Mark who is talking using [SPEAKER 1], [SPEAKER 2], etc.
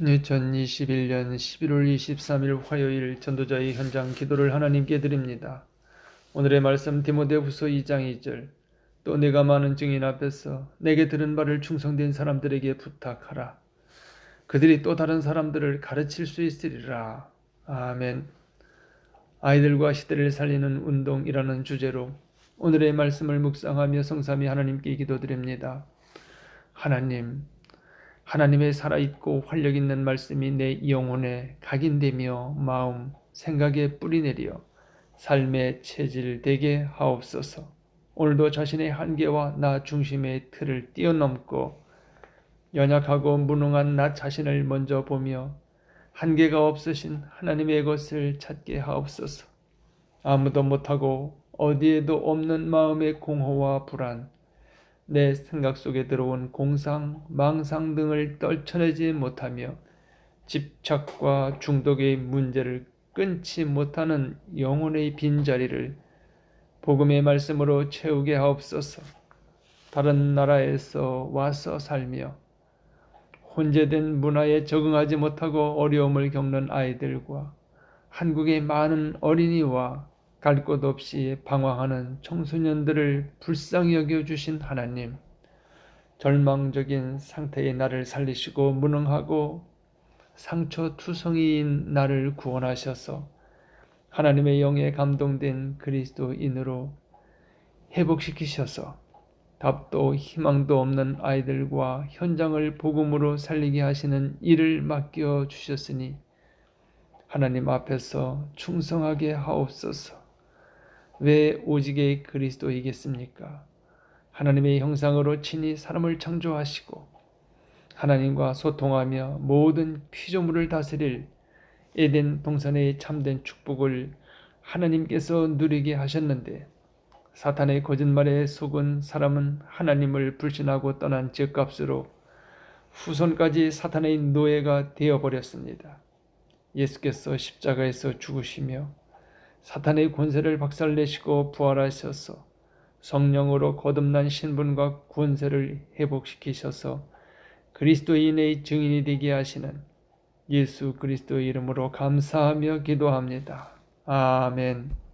[SPEAKER 1] 2021년 11월 23일 화요일 전도자의 현장 기도를 하나님께 드립니다. 오늘의 말씀 디모데후서 2장 2절 또 내가 많은 증인 앞에서 내게 들은 바를 충성된 사람들에게 부탁하라. 그들이 또 다른 사람들을 가르칠 수 있으리라. 아멘. 아이들과 시대를 살리는 운동이라는 주제로 오늘의 말씀을 묵상하며 성삼이 하나님께 기도드립니다. 하나님, 하나님의 살아있고 활력 있는 말씀이 내 영혼에 각인되며 마음, 생각에 뿌리내려 삶의 체질 되게 하옵소서. 오늘도 자신의 한계와 나 중심의 틀을 뛰어넘고 연약하고 무능한 나 자신을 먼저 보며 한계가 없으신 하나님의 것을 찾게 하옵소서. 아무도 못하고 어디에도 없는 마음의 공허와 불안, 내 생각 속에 들어온 공상, 망상 등을 떨쳐내지 못하며 집착과 중독의 문제를 끊지 못하는 영혼의 빈자리를 복음의 말씀으로 채우게 하옵소서. 다른 나라에서 와서 살며 혼재된 문화에 적응하지 못하고 어려움을 겪는 아이들과 한국의 많은 어린이와 갈 곳 없이 방황하는 청소년들을 불쌍히 여겨주신 하나님, 절망적인 상태의 나를 살리시고 무능하고 상처투성이인 나를 구원하셔서 하나님의 영에 감동된 그리스도인으로 회복시키셔서 답도 희망도 없는 아이들과 현장을 복음으로 살리게 하시는 일을 맡겨 주셨으니 하나님 앞에서 충성하게 하옵소서. 왜 오직의 그리스도이겠습니까? 하나님의 형상으로 친히 사람을 창조하시고 하나님과 소통하며 모든 피조물을 다스릴 에덴 동산의 참된 축복을 하나님께서 누리게 하셨는데 사탄의 거짓말에 속은 사람은 하나님을 불신하고 떠난 죄값으로 후손까지 사탄의 노예가 되어버렸습니다. 예수께서 십자가에서 죽으시며 사탄의 권세를 박살내시고 부활하셔서 성령으로 거듭난 신분과 권세를 회복시키셔서 그리스도인의 증인이 되게 하시는 예수 그리스도의 이름으로 감사하며 기도합니다. 아멘.